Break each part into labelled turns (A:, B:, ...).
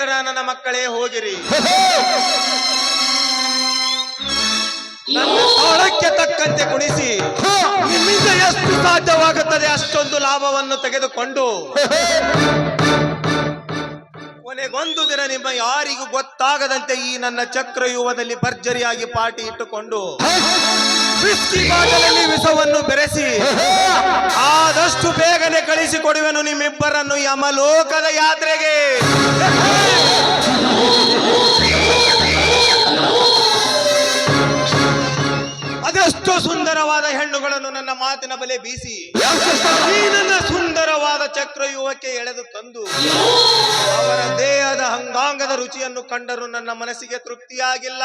A: ಮಕ್ಕಳೇ ಹೋಗಿರಿ. ನನ್ನ ತಾಳಕ್ಕೆ ತಕ್ಕಂತೆ ಕುಣಿಸಿ. ನಿಮ್ಮಿಂದ ಎಷ್ಟು ಸಾಧ್ಯವಾಗುತ್ತದೆ ಅಷ್ಟೊಂದು ಲಾಭವನ್ನು ತೆಗೆದುಕೊಂಡು. ಕೊನೆಗೊಂದು ದಿನ ನಿಮ್ಮ ಯಾರಿಗೂ ಗೊತ್ತಾಗದಂತೆ ಈ ನನ್ನ ಚಕ್ರ ಯುವದಲ್ಲಿ ಭರ್ಜರಿಯಾಗಿ ಪಾಟಿ ಇಟ್ಟುಕೊಂಡು. ವಿಷವನ್ನು ಬೆರೆಸಿ. ಆದಷ್ಟು ಬೇಗನೆ ಕಳಿಸಿಕೊಡುವೆನು ನಿಮ್ಮಿಬ್ಬರನ್ನು ಯಮಲೋಕದ ಯಾತ್ರೆಗೆ. ಅದೆಷ್ಟು ಸುಂದರವಾದ ಹೆಣ್ಣುಗಳನ್ನು ನನ್ನ ಮಾತಿನ ಬಲೆ ಬೀಸಿ. ನನ್ನ ಸುಂದರವಾದ ಚಕ್ರವ್ಯೂಹಕ್ಕೆ ಎಳೆದು ತಂದು. ಅವರ ದೇಹದ ಅಂಗಾಂಗದ ರುಚಿಯನ್ನು ಕಂಡರೂ ನನ್ನ ಮನಸ್ಸಿಗೆ ತೃಪ್ತಿಯಾಗಿಲ್ಲ.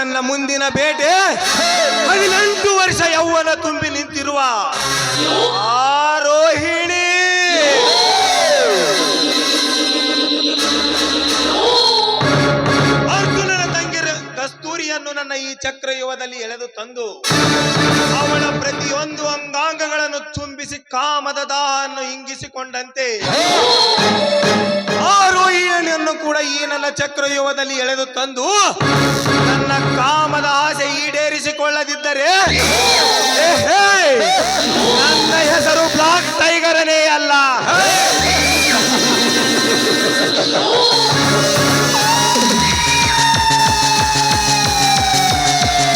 A: ನನ್ನ ಮುಂದಿನ ಬೇಟೆ ಹದಿನೆಂಟು ವರ್ಷ ಯೌವನ ತುಂಬಿ ನಿಂತಿರುವ ಆರೋಹಿಣಿ. ಅರ್ಜುನನ ತಂಗಿರ ಕಸ್ತೂರಿಯನ್ನು ನನ್ನ ಈ ಚಕ್ರಯುವದಲ್ಲಿ ಎಳೆದು ತಂದು ಅವಳ ಪ್ರತಿಯೊಂದು ಅಂಗಾಂಗಗಳನ್ನು ತುಂಬಿಸಿ ಕಾಮದ ದಾಹವನ್ನು ಇಂಗಿಸಿಕೊಂಡಂತೆ ಆರೋಹಿಣಿಯನ್ನು ಕೂಡ ಈ ನನ್ನ ಚಕ್ರಯುವದಲ್ಲಿ ಎಳೆದು ತಂದು ಬ್ಲಾಕ್ ಟೈಗರನೇ ಅಲ್ಲ